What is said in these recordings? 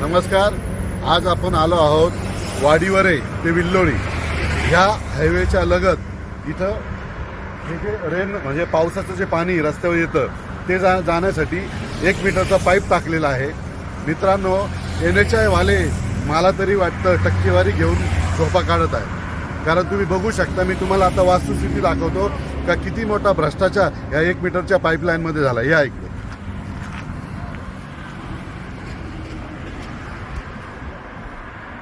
नमस्कार आज आपण आलो आहोत वाडीवरे ते विल्लोळी. ह्या हायवेच्या लगत इथं हे जे रेन म्हणजे पावसाचं जे पाणी रस्त्यावर येतं ते जा जाण्यासाठी एक मीटरचा पाईप टाकलेला आहे. मित्रांनो एन एच आय वाले मला तरी वाटतं टक्केवारी घेऊन झोपा काढत आहे कारण तुम्ही बघू शकता मी तुम्हाला आता वास्तुस्थिती दाखवतो का किती मोठा भ्रष्टाचार या एक मीटरच्या पाईपलाईनमध्ये झाला. या ऐकलं.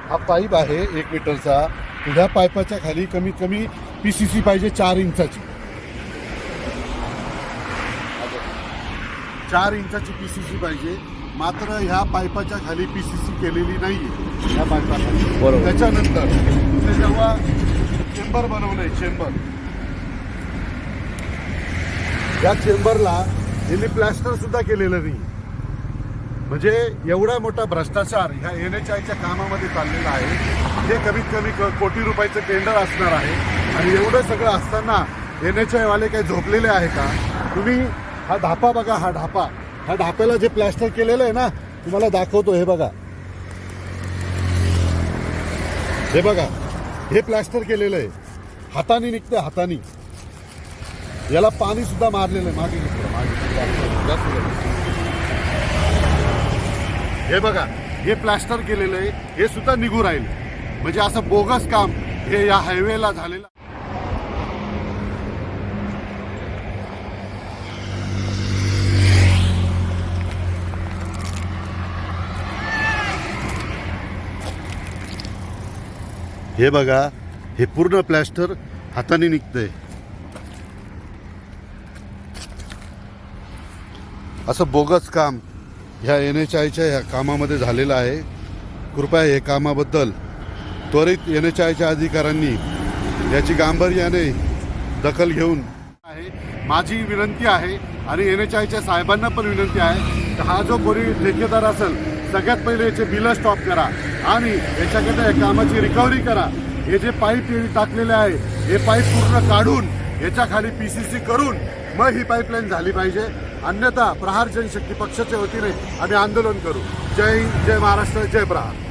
हा पाईप आहे एक मीटरचा. ह्या पाईपाच्या खाली कमीत कमी पी सी सी पाहिजे चार इंचाची. चार इंचाची पी सी सी पाहिजे. मात्र ह्या पाईपाच्या खाली पी सी सी केलेली नाहीये. ह्या बरोबर. त्याच्यानंतर जेव्हा चेंबर बनवलंय चेंबर या चेंबरला यांनी प्लॅस्टर सुद्धा केलेलं नाही म्हणजे एवढा मोठा भ्रष्टाचार ह्या एन एच आयच्या कामामध्ये चाललेला आहे. हे कमीत कमी कोटी रुपयाचं टेंडर असणार आहे. आणि एवढं सगळं असताना एन एच आयवाले काही झोपलेले आहे का? तुम्ही हा ढापा बघा हा ढापा हा ढाप्याला जे प्लॅस्टर केलेलं आहे ना तुम्हाला दाखवतो हे बघा. हे बघा हे प्लॅस्टर केलेलं आहे. हाताने निघते हाताने. याला पाणी सुद्धा मारलेलं आहे. मागे निघतं, मागे. हे बघा हे प्लॅस्टर केलेलं आहे हे सुद्धा निघू राहील. म्हणजे असं बोगस काम हे या हायवेला झालेलं हे बघा हे पूर्ण प्लॅस्टर हाताने निघतंय. असं बोगस काम ह्या एन एच आयच्या ह्या कामामध्ये झालेलं आहे. कृपया हे कामाबद्दल त्वरित एन एच आयच्या अधिकाऱ्यांनी याची गांभीर्याने दखल घेऊन आहे. माझी विनंती आहे आणि एन एच आयच्या साहेबांना पण विनंती आहे हा जो कोणी ठेकेदार असेल सगळ्यात पहिले याचे बिलं स्टॉप करा आणि याच्याकडे या कामाची रिकव्हरी करा. हे जे पाईप टाकलेले आहे हे पाईप पूर्ण काढून याच्या खाली पी सी सी करून मग ही पाईपलाईन झाली पाहिजे. अन्यथा प्रहार जनशक्ती पक्षाच्या वतीने आम्ही आंदोलन करू. जय हिंद जय महाराष्ट्र जय प्रहार